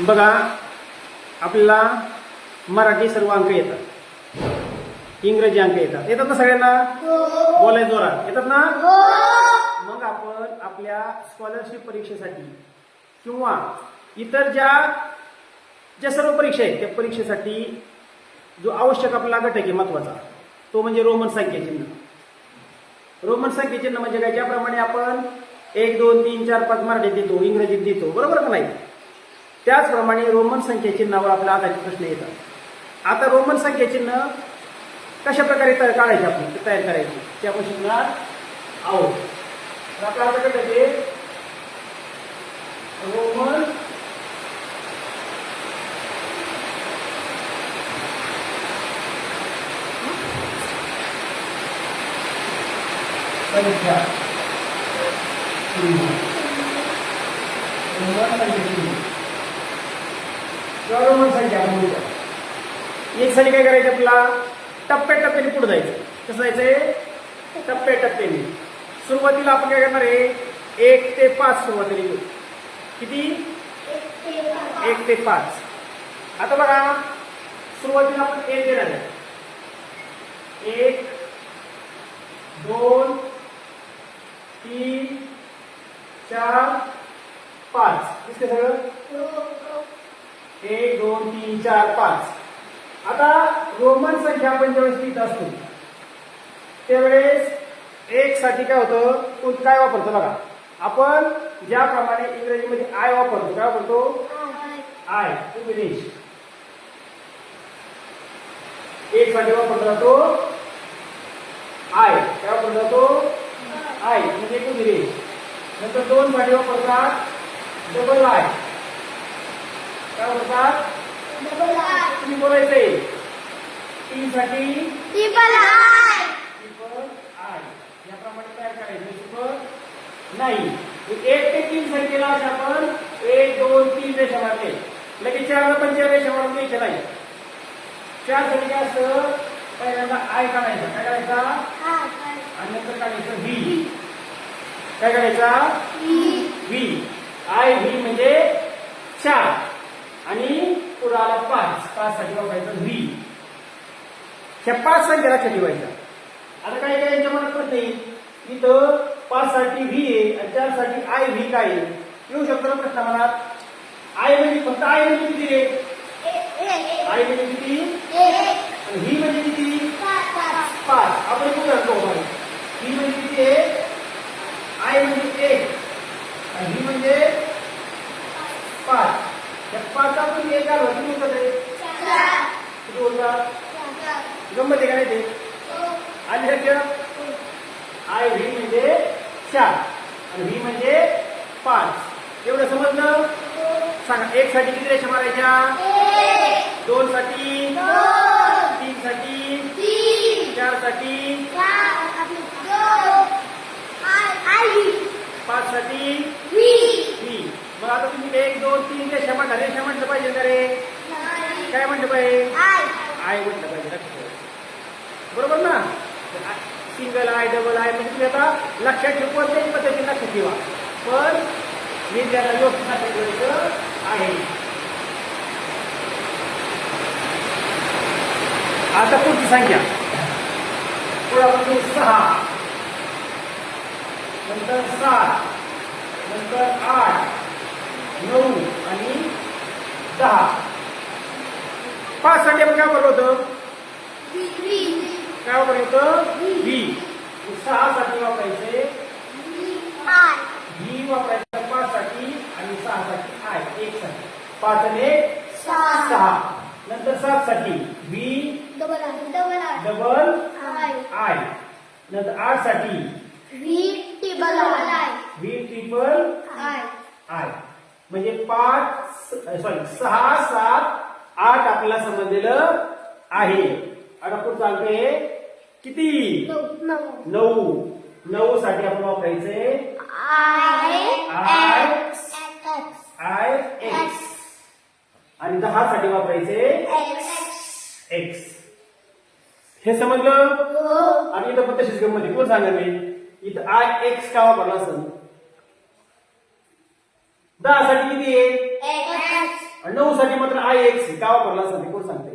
बघा आपल्याला मराठी सर्व अंक येतात. इंग्रजी अंक येतात. येतात ना सगळ्यांना? बोलाय जोरात. येतात ना? मग आपण आपल्या स्कॉलरशिप परीक्षेसाठी किंवा इतर ज्या ज्या सर्व परीक्षा आहेत त्या परीक्षेसाठी जो आवश्यक आपला घटक आहे महत्त्वाचा तो म्हणजे रोमन संख्या चिन्ह. रोमन संख्या चिन्ह म्हणजे काय? ज्याप्रमाणे आपण एक दोन तीन चार पाच मराठीत देतो इंग्रजीत देतो. बरोबर का नाही? त्याचप्रमाणे रोमन संख्या चिन्हावर आपल्या आधारित प्रश्न येतात. आता रोमन संख्या चिन्ह कशा प्रकारे तयार काढायचे आपण? ते तयार करायचे. त्या आपण शिकणार आहोत. तर रोमन संख्या. रोमन संख्या चिन्ह संख्या आपण म्हणतो एक साठी काय करायचं आपला टप्प्याटप्प्याने पुढे जायचं. कसं जायचंय? टप्प्याटप्प्याने. सुरुवातीला आपण काय करणार आहे? एक ते पाच सुरुवातीला घेऊ किती? एक ते पाच. आता बघा सुरुवातीला आपण एक देणार आहे. एक दोन तीन चार पाच. दिसते सगळं? एक दोन तीन चार पाच. आता रोमन संख्या आपण ज्यावेळेस लिहित असतो. त्यावेळेस एक साठी काय होतं? कोण काय वापरतो बघा. आपण ज्याप्रमाणे इंग्रजीमध्ये आय वापरतो काय वापरतो? आय इंग्लिश एक साठी वापरला जातो आय काय वापरला जातो? आय म्हणजे इंग्लिश नंतर दोन साठी वापरतात डबल आय काय वापरतात तुम्ही बोलायचंय तीन साठी ट्रिपल आय. याप्रमाणे काय करायचं चुकत नाही एक ते तीन संख्येला अशा आपण एक दोन तीन रेषा मारले लगेच चारला पण चार रेषा मारून द्यायच्या नाही चार संख्या असं पहिल्यांदा आय काढायचा काय करायचा आणि नंतर काढायचं व्ही काय करायचा व्ही आय व्ही म्हणजे चार. पुढे आला पाच पाच साठी वापरायचं व्ही ह्या पाच संख्या लक्षात ठेवायच्या आता काय काय यांच्या मनात प्रश्न येईल. इथं पाच साठी व्ही आहे आणि चारसाठी आय व्ही काय आहे? येऊ शकतो ना प्रश्न मनात? आय म्हणजे फक्त आय म्हणजे किती रे आय म्हणजे किती? आणि व्ही म्हणजे किती? पाच. आपण कुठे असतो व्ही म्हणजे किती आहे? आय म्हणजे एक. आणि व्ही म्हणजे पाच. पाच आपण एक आलो किती होतात रे किती होतात गंमत आहे का नाही ते आली शक्य आय व्ही म्हणजे चार आणि व्ही म्हणजे पाच. एवढं समजलं? सांगा एक साठी किती रेषा मारायच्या? दोन साठी. तीन साठी चारसाठी. पाच साठी. मग आता तुम्ही एक दोन तीन रेषा म्हणता रेषा म्हटलं पाहिजे का रे? काय म्हटलं पाहिजे आय. म्हटलं पाहिजे लक्षात ठेवा. बरोबर ना? सिंगल आय डबल आय म्हणजे तुम्ही आता लक्षात ठेवून कोणत्याही पद्धतीने लक्षात ठेवा. पण मी त्याला व्यवस्थित लक्षात आहे. आता पुढची संख्या. पुढे घेऊ सहा. नंतर सात नंतर आठ नऊ आणि दहा पाच साठी आपण काय वापरलं होतं? काय वापरायचं व्ही. सहा साठी वापरायचे. व्ही वापरायचं पाच साठी आणि सहा साठी आय एक साठी पाच आणि सहा. नंतर सात साठी व्ही डबल आय. नंतर आठसाठी व्ही ट्रिपल आय. म्हणजे पाच सॉरी सहा सात आठ आपल्याला समजलेलं आहे. आता पुढे चालते किती? नऊ. नऊ. साठी आपण वापरायचे आय एक्स. आणि दहा साठी वापरायचे एक्स. हे समजलं? आणि इथं पण तशीच गंमत आहे. कोण सांगा मी? इथं आय एक्स का वापरला असेल? दहा साठी किती आहे? आणि नऊ साठी मात्र आय एक्स का वापरला असं ते कोण सांगते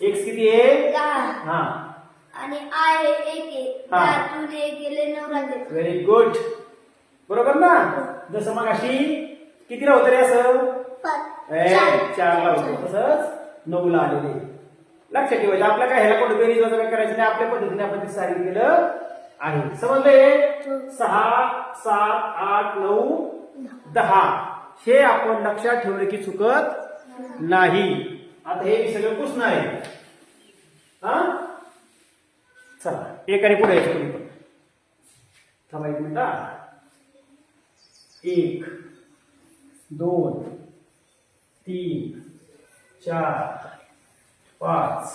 एक्स किती आहे? हा. आणि आय एक नऊ व्हेरी गुड बरोबर ना? जसं मग अशी कितीला होतं रे असं? चारला होतं. तसंच नऊला आलेले. लक्षात ठेवायचं. आपल्या काय ह्याला कोणतं बेरीज वगैरे करायचं नाही. आपल्या पद्धतीने आपण ते सांगितलेलं आहे. समजले सहा सात आठ नऊ दहा. हे आपण लक्षात ठेवलं की चुकत नाही. आता हे मी सगळं पुसणार आहे. हा? चला एक आणि पुढे. थांबा एक मिनिट हा. एक दोन तीन चार पाच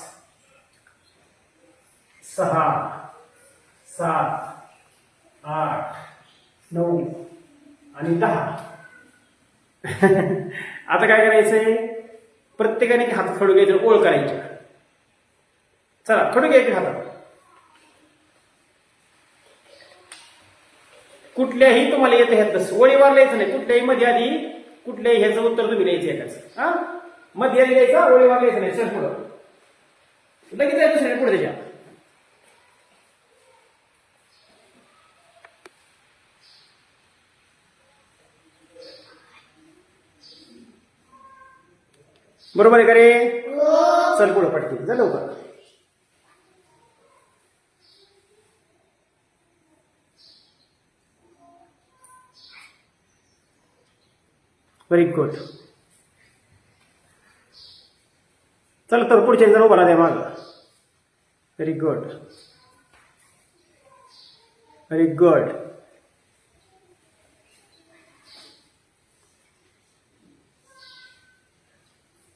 सहा सात आठ नऊ आणि दहा. आता काय करायचंय? प्रत्येकाने हात खडू घ्यायचं ओळ करायची. चला खडू घ्यायचे हातात. कुठल्याही तुम्हाला येतं तसं ओळीवार लिहायचं नाही. कुठल्याही मध्ये आधी कुठल्याही ह्याचं उत्तर तुम्ही लिहायचं एकाच. हा? मध्ये आधी लिहायचं ओळीवार लिहायचं नाही. चल पुढं. लगेच दुसऱ्या पुढे त्याच्या बरोबर आहे का रे? चल पुढं पटकी चल लवकर. व्हेरी गुड चल तर पुढच्या जण उभा द्या माग. Very good very good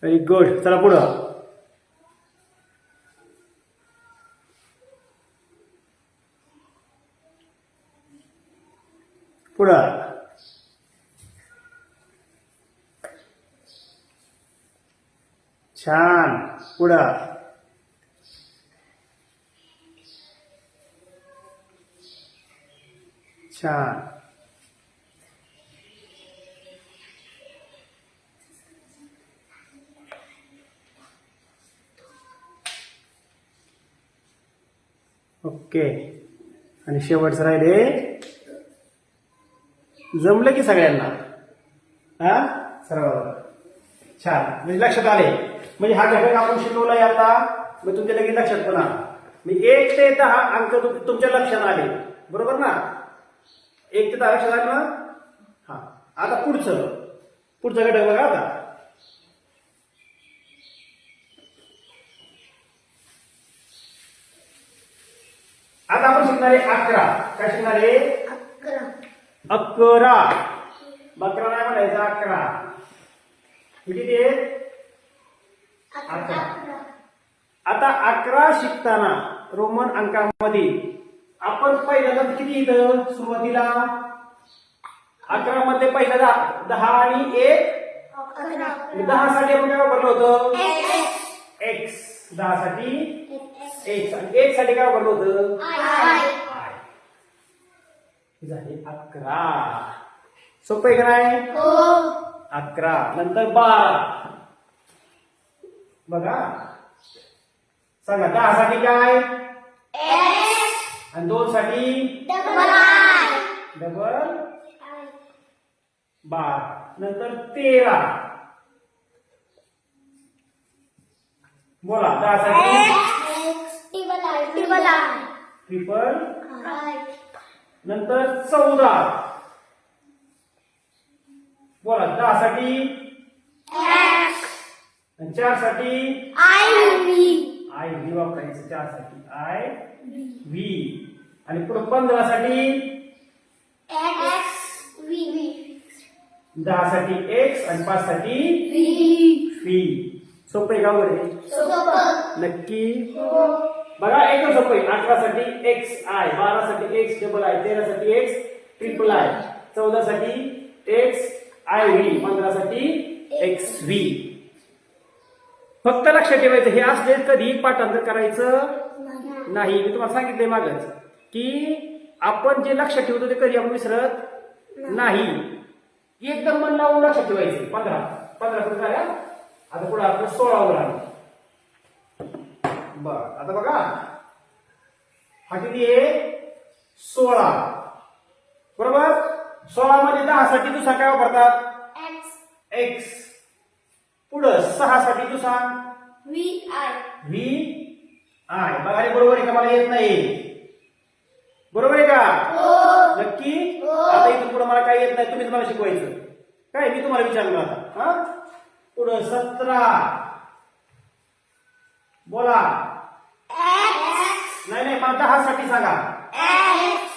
very good चला पुढं पुढं छान पुढं ओके. आणि शेवटचं राहिले जमलं की सगळ्यांना? हा? सर्व छान. म्हणजे लक्षात आले. म्हणजे हा घटक आपण शिकवला आता. मग तुमच्या लगेच लक्षात पण आला मी एक ते दहा अंक तुम- तुमच्या लक्षात आले. बरोबर ना? एक ते दहा लक्षात आले ना? हा. आता पुढचं. पुढचं घटक बघा आता. शिकणार अकरा. काय शिकणार अकरा. अकरा. बकरा नाही म्हणायचं अकरा. किती अकरा. आता अकरा शिकताना रोमन अंकामध्ये आपण पहिल्यांदा किती इथं? सुरुवातीला? अकरा मध्ये पहिला दहा दहा आणि एक? दहा साठी आपण काय वापरलं होतं? एक्स एक्स दहा साठी एक साठी काय वापरलं होतं? आय. झाले अकरा. सोपं आहे का नाही? हो. अकरा. नंतर बारा. बघा. सांगा दहा साठी काय आणि दोन साठी डबल बारा. नंतर तेरा. बोला दहा साठी ट्रिपल नंतर चौदा. बोला दहा साठी चारसाठी आय व्ही आय व्ही वापरायचं चारसाठी आय व्ही आणि पुढे पंधरा साठी एक्स व्ही व्ही दहा साठी एक्स आणि पाच साठी व्ही व्ही सोपं का बरे? नक्की? बघा एकदम सोपं आहे अठरा साठी एक्स आय बारा साठी एक्स डबल आय तेरा साठी एक्स ट्रिपल आय चौदा साठी एक्स आय व्ही पंधरा साठी एक्स व्ही फक्त लक्षात ठेवायचं हे असले कधी पाठांतर करायचं नाही. मी तुम्हाला सांगितलंय मागच की आपण जे लक्षात ठेवतो ते कधी आपण विसरत नाही. एकदम मन लावून लक्षात ठेवायचे. पंधरा. पंधरा तर झाल्या. आता पुढे आपलं सोळावर आलं बर आता बघा. हा किती आहे? सोळा. बरोबर? सोळा मध्ये दहा साठी दुसरा काय वापरतात? X. एक्स पुढं सहा साठी दुसरा V I. व्ही आय बघा हे बरोबर आहे का? मला येत नाही. बरोबर आहे का? O नक्की? हो. आता इथून पुढे मला काय येत नाही? तुम्हीच मला शिकवायचं. काय? मी तुम्हाला विचारलं आता. हा? पुढं सतरा. बोला. मला दहा साठी सांगा.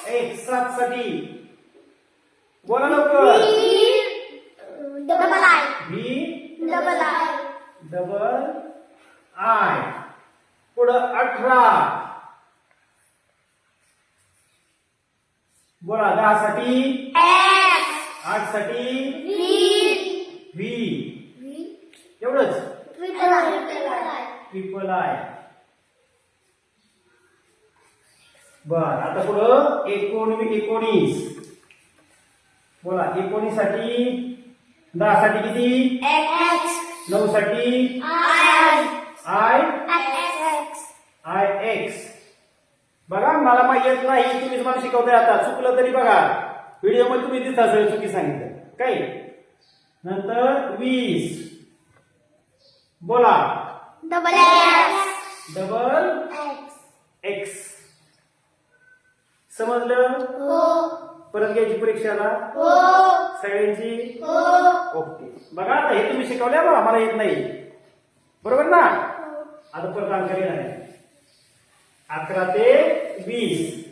एक सात साठी. बोला लवकर. Double I. V double I. Double I पुढं अठरा. बोला दहा साठी. आठसाठी. व्ही एवढंच. ट्रिपल आय बर आता पुढं एकोण एकोणीस. बोला एकोणीससाठी दहा साठी किती नऊ साठी आय आय एक्स बघा मला माहिती येत नाही तुम्हीच मला शिकवताय आता. चुकलं तरी बघा. व्हिडिओमध्ये तुम्ही दिसता सगळं चुकी सांगितलं. काय नंतर वीस. बोला. Double X. एक्स समजलं? O परत घ्यायची परीक्षाला? O सगळ्यांची? O okay. बघा आता हे तुम्ही शिकवल्या बघा मला येत नाही. बरोबर ना? आता परत अंक आहे. अकरा ते वीस.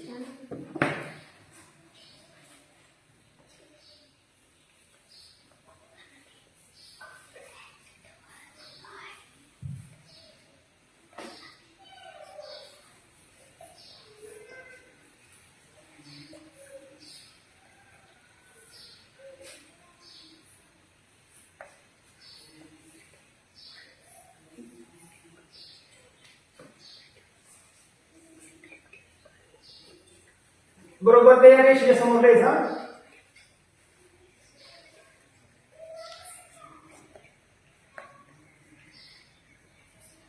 बरोबर ते या रेषेच्या समोर लिहायचा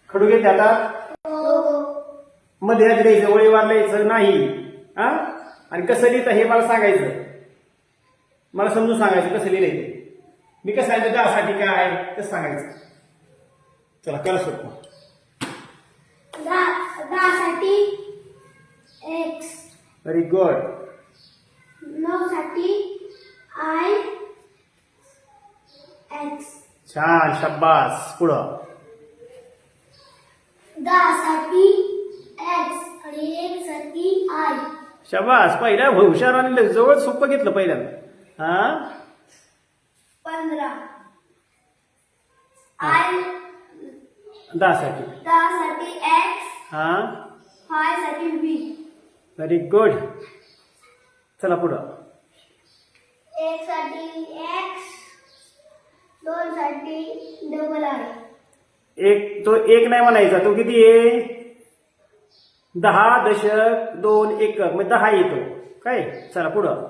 खडू घेते आता? मध्ये लिहायचं वळीवार लिहायचं नाही हा? आणि कसं लिहितं हे मला सांगायचं. मला समजून सांगायचं कसं लिहिलंय ते. मी कसं सांगितलं दहासाठी काय ते सांगायचं. चला करा सोपं. दहा दहासाठी व्हेरी गुड नऊ साठी I X. छान शब्बास पुढं. दहा साठी X. आणि एक साठी I. शबास. पहिल्या हुशार आणि जवळ सोपं घेतलं पहिल्यांदा. हा? पंधरा. I दहासाठी दहा साठी X. हा? फायसाठी V. व्हेरी गुड चला पुढं. एक साठी X दोन साठी डबल I एक तो एक नाही म्हणायचा. तो किती आहे? दहा दशक दोन एकक. म्हणजे दहा येतो. काय? चला पुढं.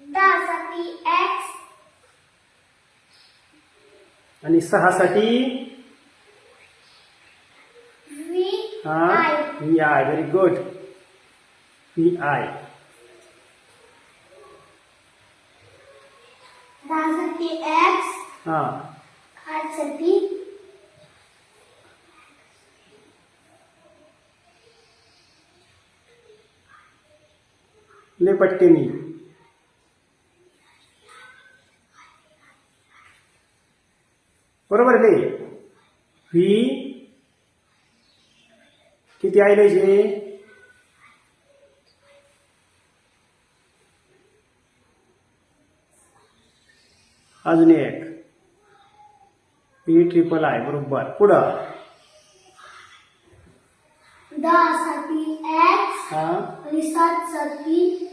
दहा साठी आणि सहासाठी V हा I V I very good V I दहा साठी X हा आठसाठी ले पटकेनी बरोबर ले व्ही किती आहे लिहायचे अजून एक. पी ट्रिपल आय बरोबर. पुढं. दहा साठी X हा? आणि सात साठी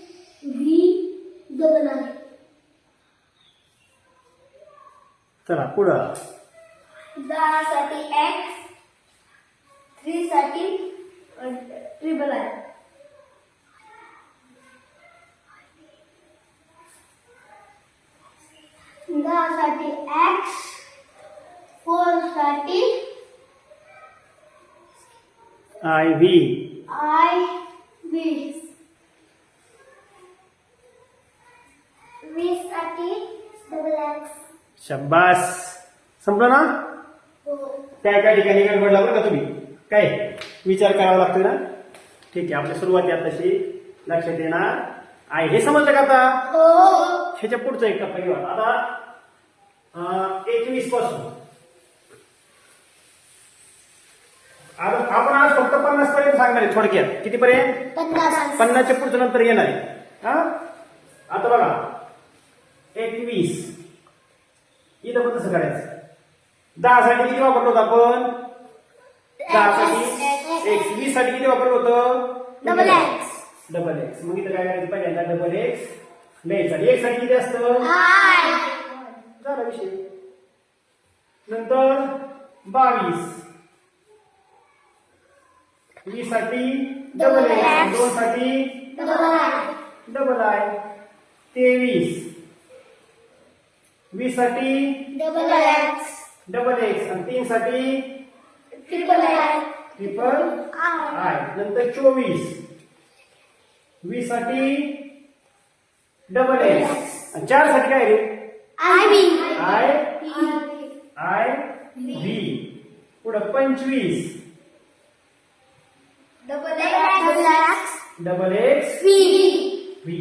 डबल चला पुढं. दहा साठी X थ्री साठी triple triple I X four I X शब्बास समझो ना क्या क्या काय ठिकाणी का तुम्ही काय विचार करावा लागतो ना? ठीक आहे आपल्या सुरुवाती तशी लक्षात येणार आहे हे समजलं का आता? हो ह्याच्या पुढचा एक टप्पा घेऊ आता एकवीसपासून. आपण आज फक्त पन्नास पर्यंत सांगणार आहे थोडक्यात. किती पर्यंत? पन्नास. पन्नासच्या पुढचं नंतर येणार आहे. हा? आता बघा. एकवीस. इथं पण तसं करायचं. दहा साठी किती वापरलो होतो आपण? दहा साठी एक्स वीससाठी किती वापरलं होतं? डबल एक्स डबल एक्स मग इथं काय करायचं? पहिल्यांदा डबल एक्स लिहायचं एक साठी किती असतं? झाला विषय. नंतर बावीस. वीससाठी डबल एक्स. दोन साठी डबल आय डबल आय तेवीस. वीससाठी डबल एक्स डबल एक्स आणि तीन साठी ट्रिपल आय ट्रिपल आय नंतर चोवीस. वीससाठी डबल एक्स आणि चारसाठी काय रे? I B. I I V पुढं पंचवीस. Double X double X V V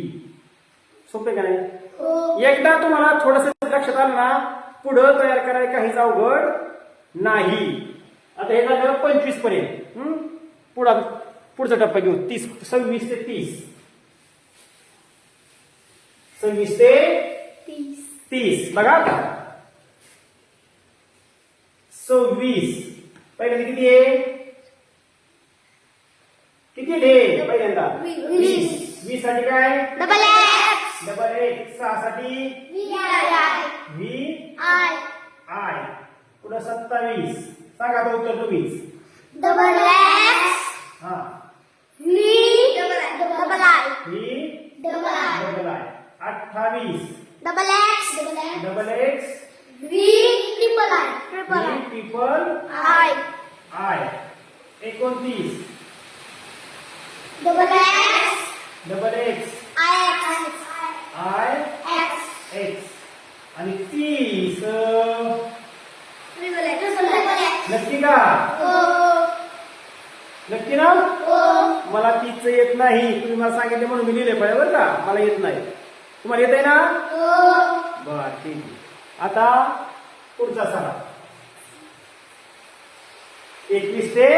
सोपे का नाही? हो. एकदा तुम्हाला थोडस लक्षात आलं ना पुढं तयार करायला काहीच अवघड नाही. आता हे झालं पंचवीसपर्यंत? पुढा पुढचा टप्पा घेऊ. तीस सव्वीस ते तीस. सव्वीस ते तीस. तीस. बघा. सव्वीस. पहिल्यांदा किती आहे? किती डे पहिल्यांदा. वीस. वीस. साठी काय? डबल डबल एक सहा साठी व्ही आय. पुढं सत्तावीस. सांगा आता उत्तर तुम्हीच डबल एक्स हा. V double I V double I double I अठ्ठावीस. Double X double X double X V triple I triple I triple I I एकोणतीस. Double X double X I X I X X आणि तीस अं, triple X triple X नक्की का? नक्की ना? मला तीच येत नाही. तुम्ही मला सांगितले म्हणून मी लिहिले पाहिजे बरं का? मला येत नाही. तुम्हाला येत आहे ना? बर ठीक आता पुढचा सरा एकवीस ते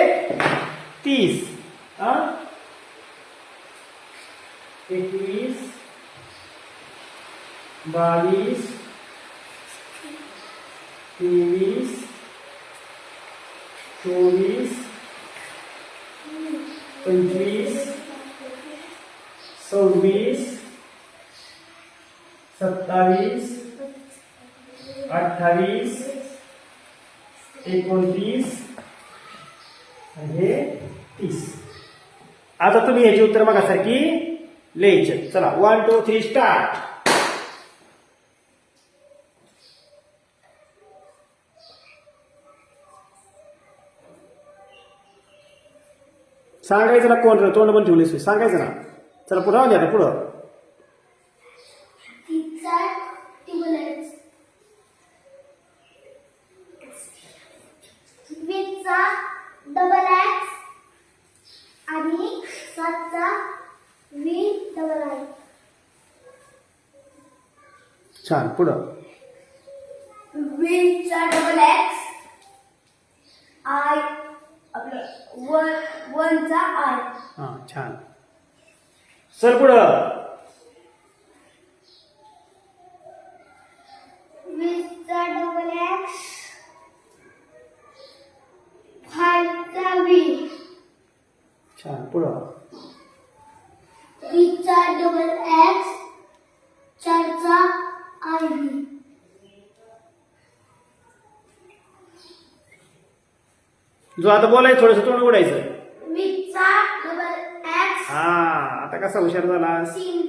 तीस. एकवीस बावीस तेवीस चोवीस पंचवीस सव्वीस सत्तावीस अठ्ठावीस एकोणतीस हे तीस आता तुम्ही याची उत्तर मागासारखी लिहायचे. चला वन टू थ्री स्टार्ट सांगायचं ना कोण तोंड पण ठेवले सांगायचं ना. चला पुढं द्या आता पुढं. डबल एक्स आणि सातचा व्ही डबल आय छान पुढं. वीसचा डबल एक्स आय आपलं वन वनचा आर हा छान. चल पुढं. जो आता बोलायचं थोडस तोंड उडायचं हा आता कसा हुशार झाला तीनचा